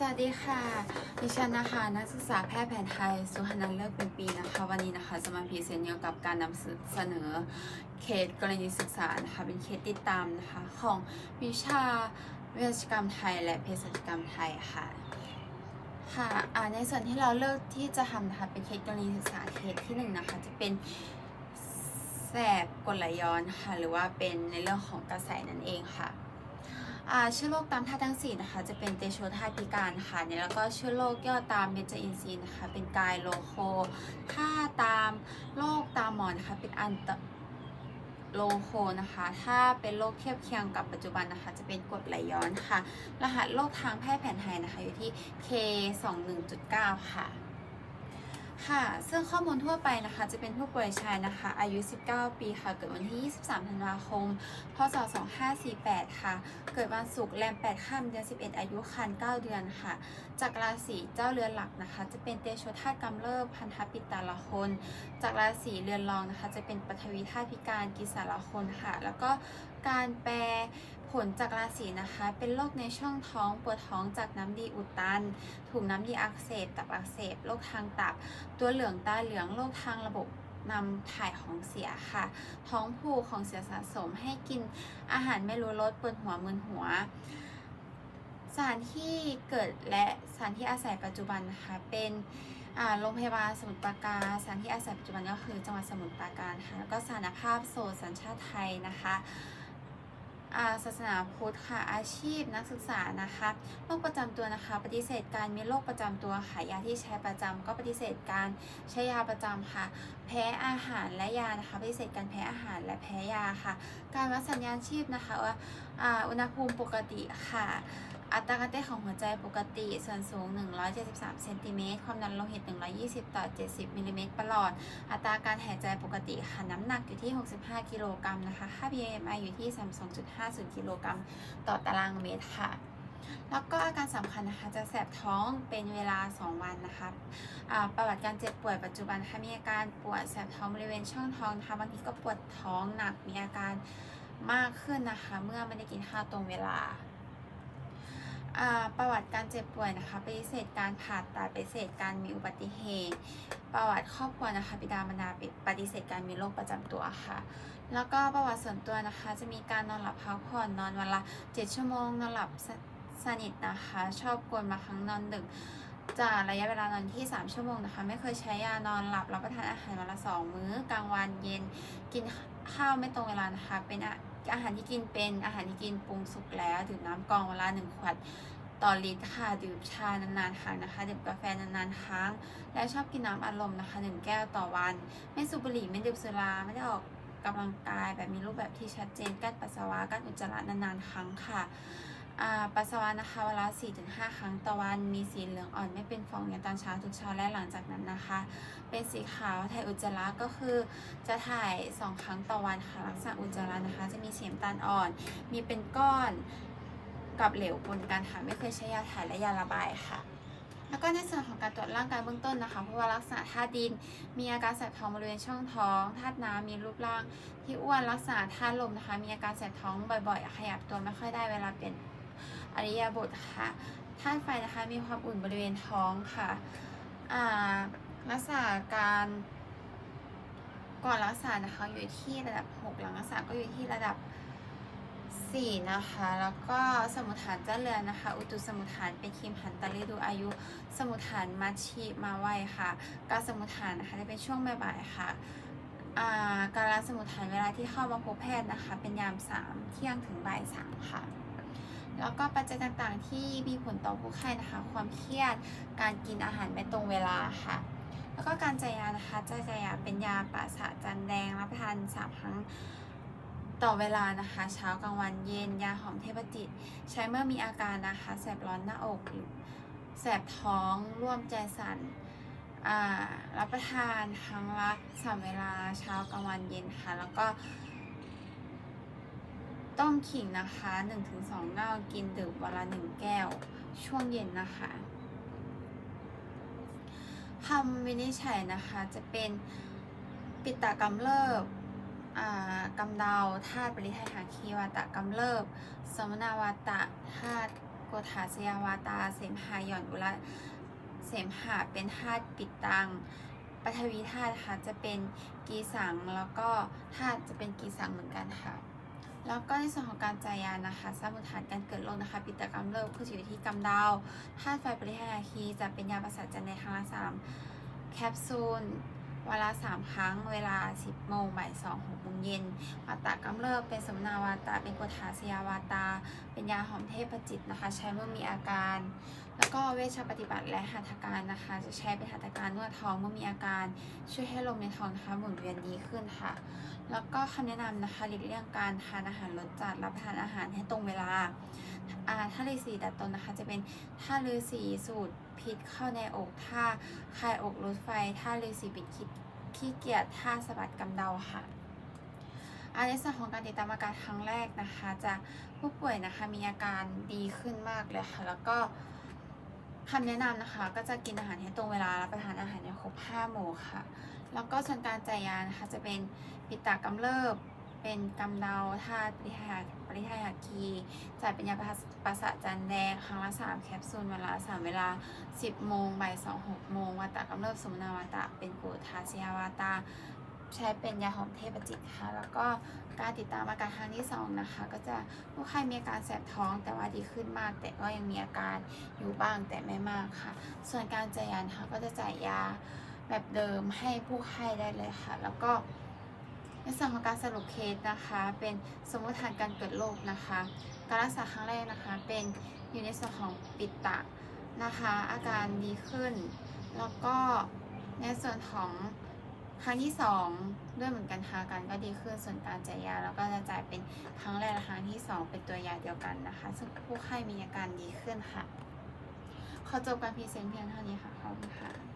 สวัสดีค่ะ ดิฉันนะคะ นักศึกษาแพทย์แผนไทย สุหนันเลิกเป็นปีนะคะ วันนี้นะคะจะมาพรีเซนต์เกี่ยวกับการนำเสนอเคสกรณีศึกษานะคะ เป็นเคสติดตามนะคะ ของวิชาเวชกรรมไทย และเภสัชกรรมไทยค่ะ ค่ะในส่วนที่เราเลือกที่จะทำนะคะเป็นเคสกรณีศึกษาเคสที่หนึ่งนะคะ จะเป็นแสบกลย้อนค่ะ หรือว่าเป็นในเรื่องของกระแสนั่นเองค่ะ ชื้อโรคตามธาตุทั้งสี่นะคะจะเป็นเตโชธาตุพิการค่ะเนี่ยแล้วก็เชื้อโรคย่อตามเบนจอินทรีนะคะเป็นกายโลโคถ้าตามโรคตามหมอนนะคะเป็นอันตโลโคนะคะ ถ้าเป็นโรคเทียบเคียงกับปัจจุบันนะคะ จะเป็นกรดไหลย้อนค่ะ รหัสโรคทางแพทย์แผนไทยนะคะ อยู่ที่ K21.9 ค่ะ ค่ะ ซึ่งข้อมูลทั่วไปนะคะ จะเป็นผู้ป่วยชายนะคะ อายุ 19 ปีค่ะ เกิดวันที่ 23 ธันวาคม พศ 2548 ค่ะ เกิดวันศุกร์แรม 8 ค่ำเดือน 11 อายุครรภ์9เดือนค่ะ จากราศีเจ้าเรือนหลักนะคะ จะเป็นเตโชธาตุกำเริบพันธปิตาละคน จากราศีเรือนรองนะคะ จะเป็นปฐวีธาตุพิการกิสาละคนค่ะ แล้วก็การแปล ผลจากราศีนะคะเป็นโรคในช่องท้องปวดท้องจากน้ำดีอุดตันถุงน้ำดีอักเสบตับอักเสบโรคทางตับ ตัวเหลืองตาเหลืองโรคทางระบบนำถ่ายของเสียค่ะ ท้องผูกของเสียสะสมให้กินอาหารไม่รู้รสปวดหัวมึนหัว สถานที่เกิดและสถานที่อาศัยปัจจุบันนะคะเป็นอ่าโรงพยาบาลสมุทรปราการสถานที่อาศัยปัจจุบันก็คือจังหวัดสมุทรปราการค่ะแล้วก็สถานภาพโสดสัญชาติไทยนะคะ ศาสนาพุทธค่ะอาชีพนักศึกษานะคะโรคประจำตัวนะคะ ปฏิเสธการมีโรคประจำตัวค่ะยาที่ใช้ประจำก็ปฏิเสธการใช้ยาประจำค่ะ แพ้อาหารและยานะคะ ปฏิเสธการแพ้อาหารและแพ้ยาค่ะ การวัดสัญญาณชีพนะคะว่าอุณหภูมิปกติค่ะ อัตราการเต้นของหัวใจปกติ ส่วนสูง 173เซนติเมตร ความดันโลหิต 120 ต่อ 70มิลลิเมตรประหลอด อัตราการหายใจปกติค่ะ น้ำหนักอยู่ที่ 65 กิโลกรัมนะคะ ค่า BMI อยู่ที่ 32.50 กิโลกรัมต่อตารางเมตรค่ะ แล้วก็อาการสำคัญนะคะ จะแสบท้องเป็นเวลา 2 วันนะคะประวัติการเจ็บป่วยปัจจุบันค่ะ มีอาการปวดแสบท้องบริเวณช่องท้องนะคะ บางทีก็ปวดท้องหนัก มีอาการมากขึ้นนะคะ เมื่อไม่ได้กินข้าวตรงเวลา ประวัติการเจ็บป่วยนะคะปฏิเสธการผ่าตัดปฏิเสธการมีอุบัติเหตุ ประวัติครอบครัวนะคะบิดามารดาปฏิเสธการมีโรคประจำตัวค่ะ แล้วก็ประวัติส่วนตัวนะคะจะมีการนอนหลับพักผ่อนนอนวันละ7ชั่วโมงนอนหลับสสนิทนะคะ ชอบกวนมาครั้งนอนดึกจากระยะเวลานอนที่ 3 ชั่วโมงนะคะ ไม่เคยใช้ยานอนหลับรับประทานอาหารวันละสองมื้อกลางวันเย็นกินข้าวไม่ตรงเวลานะคะเป็น อาหารที่กินเป็นอาหารที่กินปรุงสุกแล้วดื่มน้ำกรองเวลาหนึ่งขวดต่อลิตรค่ะดื่มชานานๆครั้งนะคะดื่มกาแฟนานๆครั้ง และชอบกินน้ำอารมณ์นะคะหนึ่งแก้วต่อวัน ไม่สูบบุหรี่ไม่ดื่มสุราไม่ได้ออกกำลังกายแบบมีรูปแบบที่ชัดเจนกั้นปัสสาวะกั้นอุจจาระนานๆครั้งค่ะ ปัสสาวะนะคะเวลา4-5 ครั้งต่อวัน มีสีเหลืองอ่อนไม่เป็นฟองในตอนเช้าทุกเช้าและหลังจากนั้นนะคะ เป็นสีขาวถ่ายอุจจาระก็คือจะถ่าย 2 ครั้งต่อวันค่ะลักษณะอุจจาระนะคะ จะมีเสีน้ำตาลอ่อน มีเป็นก้อนกับเหลวปนกันค่ะไม่เคยใช้ยาถ่ายและยาระบายค่ะแล้วก็ในส่วนของการตรวจร่างกายเบื้องต้นนะคะ เพราะว่าลักษณะธาตุดิน มีอาการแสบท้องบริเวณช่องท้องธาตุน้ำมีรูปร่างที่อ้วนลักษณะธาตุลมนะคะ มีอาการแสบท้องบ่อยๆ ขยับตัวไม่ค่อยได้เวลาเปลี่ยน อริยาบทค่ะธาตุไฟนะคะมีความอุ่นบริเวณท้องค่ะอ่าลักษณะการก่อนรักษานะคะอยู่ที่ระดับ 6 หลังรักษาก็อยู่ที่ระดับสี่นะคะ แล้วก็สมุทฐานเจ้าเรือนนะคะ อุตุสมุทฐานเป็นคิมหันตะฤดูอายุ สมุทฐานมาชีมาไวค่ะการสมุทฐานนะคะจะเป็นช่วงบ่ายๆค่ะการละสมุทฐานเวลาที่เข้ามาพบแพทย์นะคะ เป็นยามสามเที่ยงถึงบ่ายสามค่ะ แล้วก็ปัจจัยต่างๆ ที่มีผลต่อผู้ไข้นะคะ ความเครียด การกินอาหารไม่ตรงเวลาค่ะ แล้วก็การจ่ายยานะคะจ่ายยาเป็นยาปะสะจันแดงรับประทานสามครั้งต่อเวลานะคะ เช้ากลางวันเย็นยาหอมเทพจิต ใช้เมื่อมีอาการนะคะแสบร้อนหน้าอกแสบท้องร่วมใจสั่นอ่ารับประทานครั้งละสามเวลาเช้ากลางวันเย็นค่ะ แล้วก็ ต้มขิงนะคะ 1-2เง่ากินดื่มวันละหนึ่งแก้ว ช่วงเย็นนะคะคำวินิจฉัยนะคะจะเป็นปิตากำเริบกำเดาธาตุปริไทยหาคีวาตะกำเริบ สมนาวาตะธาตุโกรดรดหาสยาวาตา เสมหะหย่อนอุระเสมหะเป็นธาตุปิดตังปฐวีธาตุค่ะจะเป็นกีสังแล้วก็ธาตุจะเป็นกีสังเหมือนกันค่ะ แล้วก็ในส่วนของการจ่ายยานะคะสมุทฐานการเกิดโรคนะคะปิตกรรมเลิกคือชีวิตที่กำเดาธาตุไฟปริหาคีจะเป็นยาประสาทจันในครั้งละสามแคปซูลเวลาสามครั้งเวลา 10โมงบ่ายสองหกโมงเย็นวาตากำเริบเป็นสมนาวาตา เป็นกรดหาสยาวาตา เป็นยาหอมเทพจิตนะคะ ใช้เมื่อมีอาการ แล้วก็เวชปฏิบัติและหัตถการนะคะ จะใช้เป็นหัตถการนวดท้องเมื่อมีอาการช่วยให้ลมในท้องนะคะหมุนเวียนดีขึ้นค่ะ แล้วก็คำแนะนำนะคะหลีกเลี่ยงการทานอาหารรสจัดรับทานอาหารให้ตรงเวลาอ่าถ้าฤาษีดัดตนนะคะจะเป็นท่าฤาษีสูตรพิษเข้าในอกท่าคลายอกรถไฟท่าฤาษีปิดคิดขี้เกียจท่าสะบัดกำเดาค่ะอันในส่วนของการติดตามอาการครั้งแรกนะคะ จะผู้ป่วยนะคะมีอาการดีขึ้นมากเลยค่ะ แล้วก็ คำแนะนำนะคะ ก็จะกินอาหารให้ตรงเวลารับประทานอาหารให้ครบ5หมู่ค่ะ แล้วก็ส่วนการจ่ายยานะคะจะเป็นปิตากำเริบ เป็นกำเดาธาตุปริหารปริหารคีจ่ายเป็นยาประสาทจันแดงครั้งละ 3 แคปซูลเวลา 3 เวลา 10 โมงบ่าย2 6โมงวาตากำเริบสมนาวาตะ เป็นกรดทาเซียวาตา ใช้เป็นยาหอมเทพจิตค่ะ แล้วก็การติดตามอาการครั้งที่2นะคะ ก็จะผู้ไข้มีอาการแสบท้องแต่ว่าดีขึ้นมาก แต่ก็ยังมีอาการอยู่บ้างแต่ไม่มากค่ะ ส่วนการจ่ายยานะคะก็จะจ่ายยาแบบเดิมให้ผู้ไข้ได้เลยค่ะ แล้วก็ในส่วนของการสรุปเคสนะคะ เป็นสมมติฐานการเกิดโรคนะคะ การรักษาครั้งแรกนะคะเป็นอยู่ในส่วนของปิดตะนะคะ อาการดีขึ้น แล้วก็ในส่วนของ ครั้งที่สองด้วยเหมือนกันค่ะอาการก็ดีขึ้นส่วนการจ่ายยาเราก็จะจ่ายเป็นครั้งแรกและครั้งที่สองเป็นตัวยาเดียวกันนะคะ ซึ่งผู้ไข้มีอาการดีขึ้นค่ะ ขอจบการพรีเซนต์เพียงเท่านี้ค่ะค่ะ